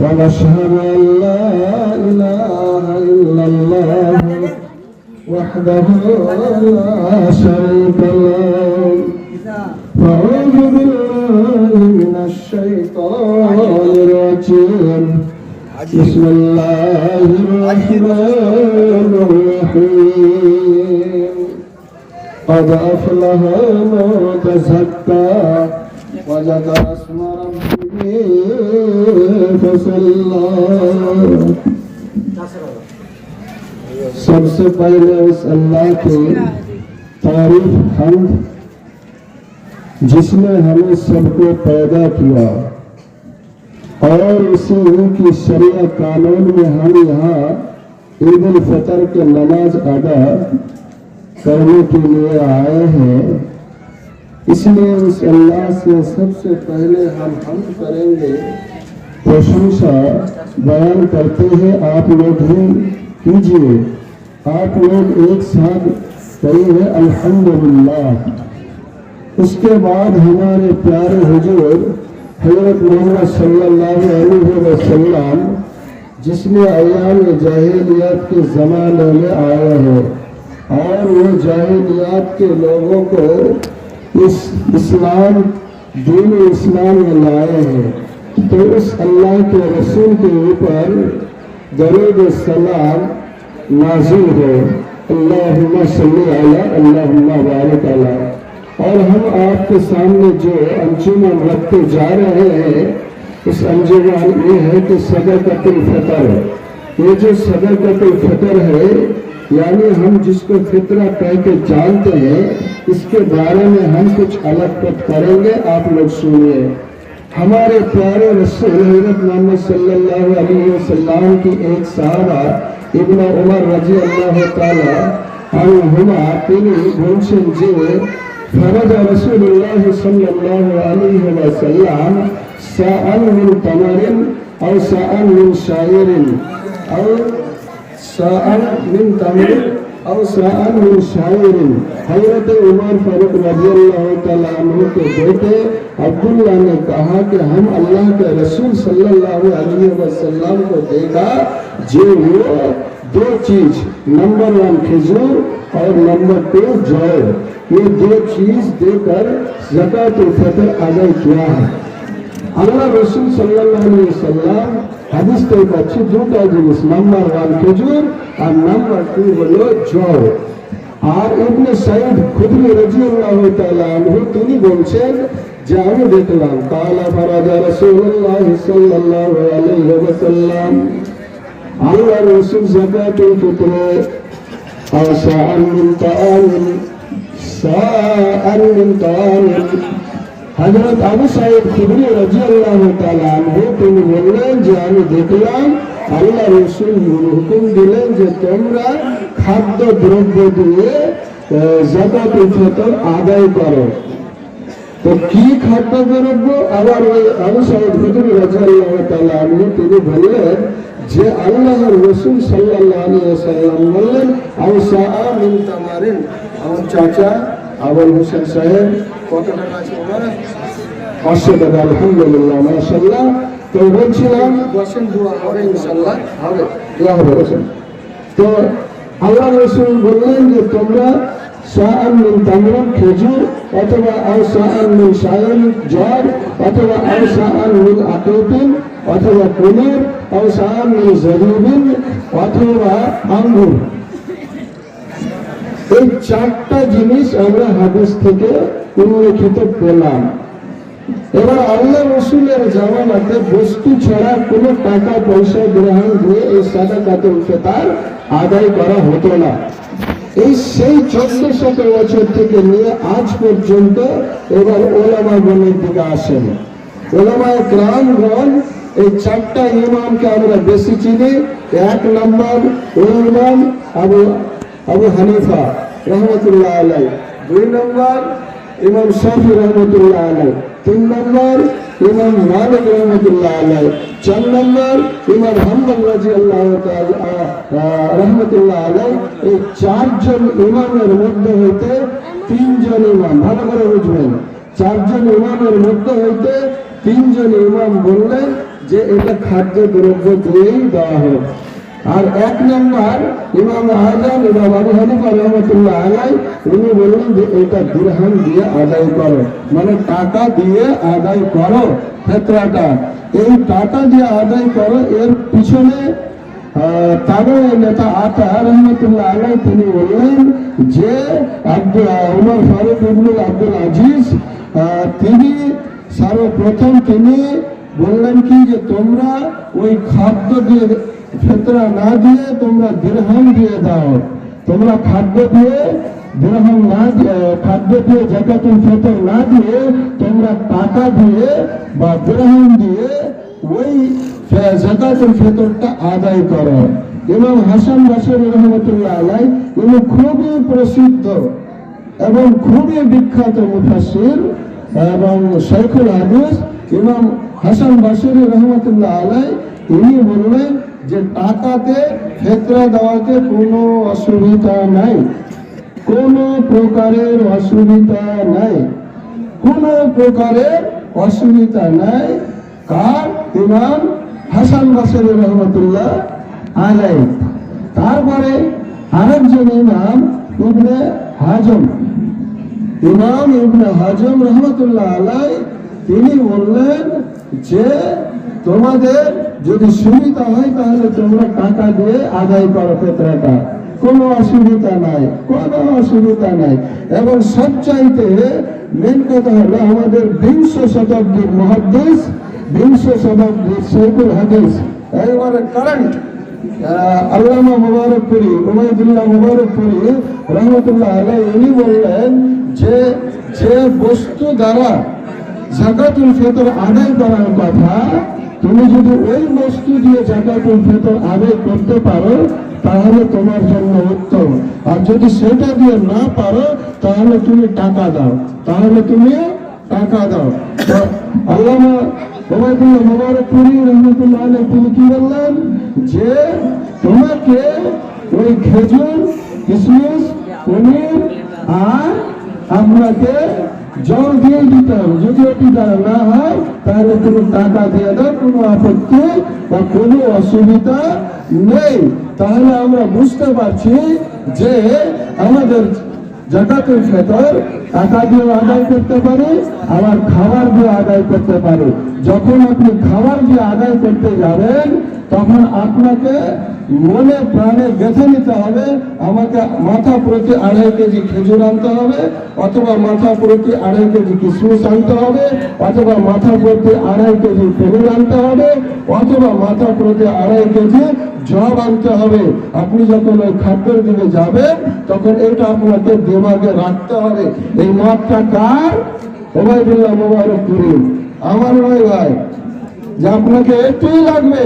ونشهد أن لا إله إلا الله وحده لا شريك له. فأعوذ بالله من الشيطان الرجيم. بسم الله الرحمن الرحيم. قد أفلح من تزكى وذكر اسم ربه سب سے پہلے اس اللہ کی تعریف ہم، جس نے ہمیں سب کو پیدا کیا، اور اسی کی شریع قانون میں ہم یہاں عید الفطر کے نماز ادا کرنے کے لیے آئے ہیں۔ اس لیے اس اللہ سے سب سے پہلے ہم ہم کریں گے۔ پرشنسا بیان کرتے ہیں، آپ لوگ ہی کیجیے آپ لوگ ایک ساتھ کہیں ہیں الحمدللہ۔ اس کے بعد ہمارے پیارے حجور حضرت محمد صلی اللہ علیہ وسلم، جس میں ایام جاہلیت کے زمانے میں آیا ہے، اور وہ جاہلیات کے لوگوں کو اس اسلام، دین اسلام میں لائے ہیں۔ تو اس اللہ کے رسول کے اوپر درود سلام نازل ہو۔ اللہم صلی علیہ اللہم بارک علیہ اور ہم آپ کے سامنے جو انجمہ رکھتے جا رہے ہیں، اس انجمہ یہ ہے کہ صدر الفطر۔ یہ جو صدر الفطر ہے یعنی ہم جس کو فطرہ کہہ کے جانتے ہیں اس کے بارے میں ہم کچھ الگ تک کریں گے، آپ لوگ سنیے۔ ہمارے پیارے رسول حضرت محمد صلی اللہ علیہ وسلم کی ایک صحابہ ابن عمر رضی اللہ تعالی عنہما، تینی گھنشن جو جی، فرد رسول اللہ صلی اللہ علیہ وسلم سائن من تمر او سائن من شاعر او سائن من تمر شاعر حضرت عمر فرق رضی اللہ تعالیٰ عنہ کے بیٹے عبداللہ نے کہا کہ ہم اللہ کے رسول صلی اللہ علیہ وسلم کو دے گا جو ہوئے دو چیز نمبر ون کھجور اور نمبر ٹو جو یہ دو چیز دے کر زکات الفطر ادا کیا ہے আল্লাহ রসুল সাল্লাম হাদিসটাই পাচ্ছি, দুটা জিনিস, নাম্বার ওয়ান খেজুর আর নাম্বার টু হল জল আর ইবনে সাইদ খুদরি রাজিউল্লাহ তাআলা আনহু, তিনি বলছেন যে আমি দেখলাম তাআলা ফারাজা রাসূলুল্লাহ সাল্লাল্লাহু আলাইহি ওয়াসাল্লাম আল্লাহ রাসূল যাকাতুল ফিতরে আও সাআন মিন তাআমিন সাআন মিন তাআমিন হজরত আবু সাহেব খুবরি রাজিয়াল্লাহু আনহু, তিনি বললেন যে, আমি দেখলাম আল্লাহ রসুল হুকুম দিলেন যে, তোমরা খাদ্য দ্রব্য দিয়ে জাকাতুল ফিতর আদায় করো। তো কি খাদ্য দ্রব্য আবার ওই আবু সাহেব খুবরি রাজিয়াল্লাহু আনহু, তিনি বললেন যে আল্লাহর রসুল সাল্লাল্লাহু আলাইহি ওয়াসাল্লাম বললেন সাআ মিন তামারিন। আমার চাচা আবুল হোসেন সাহেব কত টাকা আছে ওনার পাঁচশো টাকা আলহামদুলিল্লাহ মাশাল্লাহ তো বলছিলাম বসেন দোয়া হবে ইনশাল্লাহ হবে দোয়া হবে বসেন। তো আল্লাহ রসুল বললেন যে তোমরা সাআন মিন তামরুন খেজুর অথবা আও সাআন মিন শায়ন জল অথবা আও সাআন মিন আকিতিন অথবা পনির আও সাআন মিন জরিবিন অথবা আঙ্গুর। এই চারটা জিনিস আমরা হাদিস থেকে উল্লেখিত পেলাম। এবার আল্লাহ রসুলের জামানাতে বস্তু ছাড়া কোনো টাকা পয়সা গ্রহণ দিয়ে এই সাদা কাতুল ফেতার আদায় করা হতো না। এই সেই চোদ্দ শত বছর থেকে নিয়ে আজ পর্যন্ত এবার ওলামা গণের দিকে আসেন। ওলামায় গ্রামগণ এই চারটা ইমামকে আমরা বেশি চিনি। এক নম্বর ইমাম আবু আবু হানিফা রহমতুল্লাহ আলাই। দুই নম্বর ইমাম শাফি রহমতুল্লাহ আলাই। তিন নম্বর ইমাম মালিক রহমতুল্লাহ আলাই। চার নম্বর ইমাম হাম্মদ রাজি আল্লাহ রহমতুল্লাহ আলাই। এই চারজন ইমামের মধ্যে হইতে তিনজন ইমাম, ভালো করে বুঝবেন। চারজন ইমামের মধ্যে হইতে তিনজন ইমাম বললেন যে এটা খাদ্য দ্রব্য দিয়েই দেওয়া হোক আর এক নম্বর ইমাম আজম ইমাম আবু হানিফা রহমতুল্লাহ আলাই উনি বললেন যে এটা দিরহাম দিয়ে আদায় করো। মানে টাকা দিয়ে আদায় করো ফেতরাটা এই টাকা দিয়ে আদায় করো, এর পিছনে তারও নেতা আতা রহমতুল্লাহ আলাই তিনি বললেন যে আব্দুল উমর ফারুক ইবনুল আব্দুল আজিজ তিনি সর্বপ্রথম তিনি বললেন কি যে তোমরা ওই খাদ্য দিয়ে ফেতরা না দিয়ে তোমরা দিরহাম দিয়ে দাও। তোমরা খাদ্য দিয়ে দিরহাম না দিয়ে, খাদ্য দিয়ে জাকাতুল ফেতর না দিয়ে তোমরা টাকা দিয়ে বা দিরহাম দিয়ে ওই জাকাতুল ফেতরটা আদায় করো। ইমাম হাসান বাসরি রহমতুল্লাহ আলাই উনি খুবই প্রসিদ্ধ এবং খুবই বিখ্যাত মুফাসির এবং শেখুল হাদিস, ইমাম হাসান বাসরি রহমতুল্লাহ আলাই তিনি বললেন যে টাকাতে ফেতরা দেওয়াতে কোনো অসুবিধা নাই। কোনো প্রকারের অসুবিধা নাই। কোনো প্রকারের অসুবিধা নাই। কার? ইমাম হাসান বাসরি রহমতুল্লাহ আলাই তারপরে আরেকজন ইমাম ইবনে হাজম। ইমাম ইবনে হাজম রহমতুল্লাহ আলাই তিনি বললেন যে তোমাদের যদি সুবিধা হয়, তাহলে তোমরা টাকা দিয়ে আদায় করো পেত্রাটা কোনো অসুবিধা নাই, কোনো অসুবিধা নাই। এবং সবচাইতে মেন কথা হলো আমাদের বিংশ শতাব্দীর মহাদেশ বিংশ শতাব্দীর শেখুল হাদিস। একেবারে কারেন্ট আল্লামা মুবারকপুরি উমায়দুল্লাহ মুবারকপুরি রহমতুল্লাহ আলাই উনি বললেন যে যে বস্তু দ্বারা জাকাতুল ফিতর আদায় করার কথা তুমি যদি ওই বস্তু দিয়ে জাকাতুল ফিতর আদায় করতে পারো, তাহলে তোমার জন্য উত্তম। আর যদি সেটা দিয়ে না পারো, তাহলে তুমি টাকা দাও। তাহলে তুমি টাকা দাও। আল্লামা কি যে তোমাকে ওই আর আপনাকে জল দিয়ে দিতে হবে। যদি এটি দ্বারা না হয়, তাহলে তুমি টাকা দিয়ে দাও কোনো আপত্তি বা কোনো অসুবিধা নেই। তাহলে আমরা বুঝতে পারছি যে আমাদের জাকাতুল ফেতর টাকা দিয়ে আদায় করতে পারে, আবার খাবার দিয়ে আদায় করতে পারে। যখন আপনি খাবার দিয়ে আদায় করতে যাবেন, তখন আপনাকে মনে প্রাণে গেঁথে নিতে হবে, আমাকে মাথা প্রতি আড়াই কেজি খেজুর আনতে হবে, অথবা মাথা প্রতি আড়াই কেজি কিশমিশ আনতে হবে, অথবা মাথা প্রতি আড়াই কেজি পনির আনতে হবে, অথবা মাথা প্রতি আড়াই কেজি জব আনতে হবে। আপনি যখন ওই খাদ্যের দিকে যাবেন, তখন এটা আপনাকে দেমাগে রাখতে হবে। এই মাপটা কার? ওবায়দুল্লাহ মোবারক করিম। আমার ভাই ভাই যে আপনাকে একটুই লাগবে,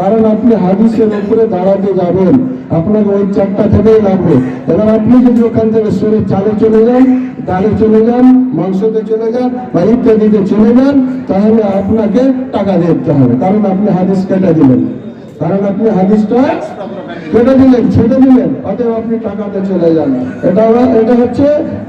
কারণ আপনি হাদিসের উপরে দাঁড়াতে যাবেন। আপনাকে ওই চারটা থেকেই লাগবে। এবার আপনি যদি ওখান থেকে শরীর চালে চলে যান, ডালে চলে যান, মাংসতে চলে যান বা ইত্যাদিতে চলে যান, তাহলে আপনাকে টাকা দিতে হবে, কারণ আপনি হাদিস কেটে দিলেন। কারণ আপনি হাদিসটা কেটে দিলেন, ছেড়ে দিলেন। অতএব আপনি টাকাতে চলে যান। এটা এটা হচ্ছে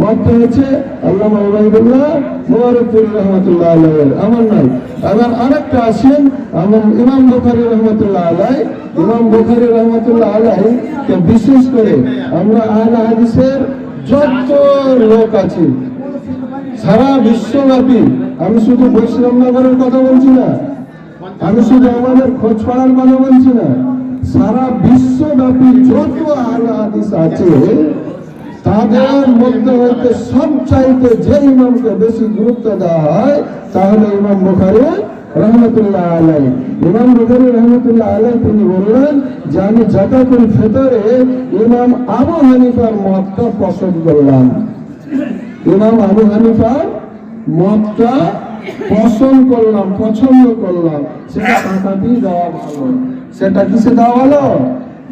মতটা হচ্ছে আল্লাহ ওবাইদুল্লাহ মুবারকপুর রহমতুল্লাহ আলাইয়ের আমার নাই। এবার আরেকটা আছেন আমার ইমাম বুখারী রহমতুল্লাহ আলাই। ইমাম বুখারী রহমতুল্লাহ আলাই বিশেষ করে আমরা আহলে হাদিসের যত লোক আছে, সারা বিশ্বব্যাপী, আমি শুধু বৈষ্ণবনগরের কথা বলছি না আমি শুধু আমাদের খোঁজ পাড়ার কথা বলছি না, সারা বিশ্বব্যাপী যত আহলে হাদিস আছে, তাদের মধ্যে হইতে সব চাইতে যে ইমামকে বেশি গুরুত্ব দেওয়া হয় তাহলে ইমাম বুখারী রহমতুল্লাহ আলাই ইমাম বুখারী রহমতুল্লাহ আলাই তিনি বললেন যে, আমি জাকাতুল ফেতরে ইমাম আবু হানিফার মতটা পছন্দ করলাম। ইমাম আবু হানিফার মতটা পছন্দ করলাম পছন্দ করলাম, সেটা টাকা দিয়ে দেওয়া ভালো। সেটা কিসে দেওয়া ভালো?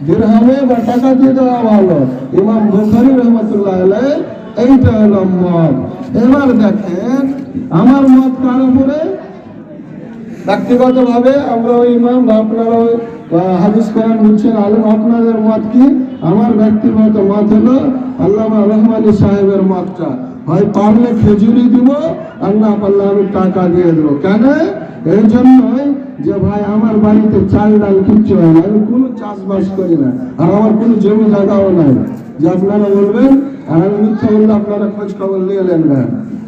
দিরহামে বা টাকা দিয়ে দেওয়া ভালো। ইমাম বুখারী রহমতুল্লাহ এইটা হলো মত। এবার দেখেন, আমার মত কার উপরে? ব্যক্তিগতভাবে আমরা ওই ইমাম বা আপনারা ওই হাদিস কোরআন বুঝছেন আলম আপনাদের মত কি? আমার ব্যক্তিগত মত হলো আল্লামা রহমানী সাহেবের মতটা। হয় পারলে খেজুরি দিব, আর না পারলে আমি টাকা দিয়ে দেবো। কেন? এই জন্যই যে ভাই, আমার বাড়িতে চাল ডাল কিচ্ছু হয় না। আমি কোনো চাষবাস করি না। আর আমার কোনো জমি জায়গাও নাই। যে আপনারা বলবেন, আর আমি মিথ্যা বললে আপনারা খোঁজ খবর নিয়ে নেন না।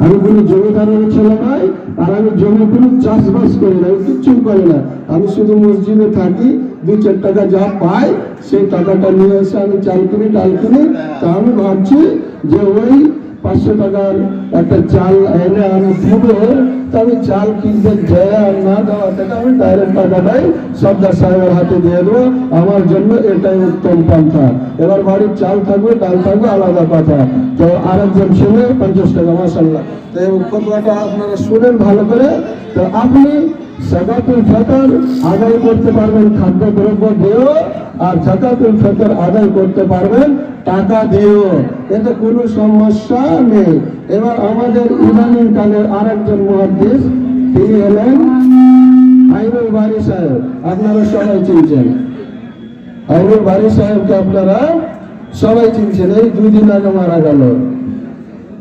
আমি কোনো জমিদারের ছেলে নাই, আর আমি জমি কোনো চাষবাস করি না। আমি কিচ্ছু করি না। আমি শুধু মসজিদে থাকি দু চার টাকা যা পাই, সেই টাকাটা নিয়ে এসে আমি চাল কিনি, ডাল কিনি। তা আমি ভাবছি যে ওই পাঁচশো টাকার একটা চাল এনে আমি দিব তা আমি চাল কিনতে যায় আর না দেওয়া আমি ডাইরেক্ট টাকাটাই সর্দার সাহেবের হাতে দিয়ে দেবো। আমার জন্য এটাই উত্তম পন্থা। এবার বাড়ির চাল থাকবে, ডাল থাকবে, আলাদা কথা তো আরেকজন শুনে পঞ্চাশ টাকা মাসাল্লাহ তো এই কথাটা আপনারা শুনেন ভালো করে। তো আপনি জাকাতুল ফেতর আদায় করতে পারবেন খাদ্য দ্রব্য দিয়েও, আর জাকাতুল ফেতর আদায় করতে পারবেন টাকা দিয়েও এতে কোনো সমস্যা নেই। এবার আমাদের ইদানিং কালের আরেকজন মহাদিস, তিনি হলেন আইনুল বাড়ি সাহেব। আপনারা সবাই চিনছেন। আইনুল বাড়ি সাহেবকে আপনারা সবাই চিনছেন। এই দুই দিন আগে মারা গেল।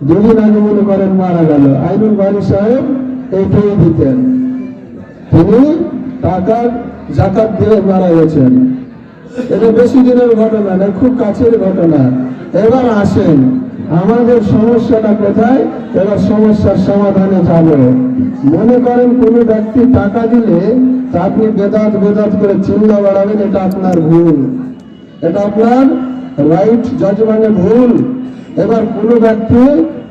দুদিন আগে মনে করেন মারা গেল। আইনুল বাড়ি সাহেব এইটাই দিতেন তিনি টাকার জাকাত দিয়ে মারা গেছেন। এটা বেশি দিনের ঘটনা না, খুব কাছের ঘটনা। এবার আসেন, আমাদের সমস্যাটা কোথায়? এবার সমস্যার সমাধানে যাব। মনে করেন কোন ব্যক্তি টাকা দিলে আপনি বেদাত বেদাত করে চিন্তা বাড়াবেন, এটা আপনার ভুল। এটা আপনার রাইট জাজমানে ভুল। এবার কোন ব্যক্তি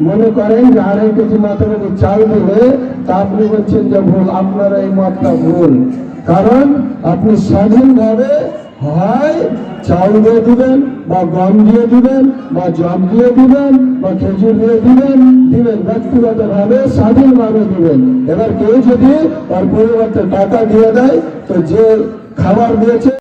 মনে করেন যে আড়াই কেজি মাত্রাকে চাল দিলে তা আপনি বলছেন যে ভুল, আপনার এই মতটা ভুল। কারণ আপনি স্বাধীনভাবে হয় চাল দিয়ে দিবেন, বা গম দিয়ে দিবেন, বা জব দিয়ে দিবেন, বা খেজুর দিয়ে দিবেন দিবেন ব্যক্তিগত ভাবে স্বাধীনভাবে দিবেন। এবার কেউ যদি তার পরিবর্তে টাকা দিয়ে দেয়, তো যে খাবার দিয়েছে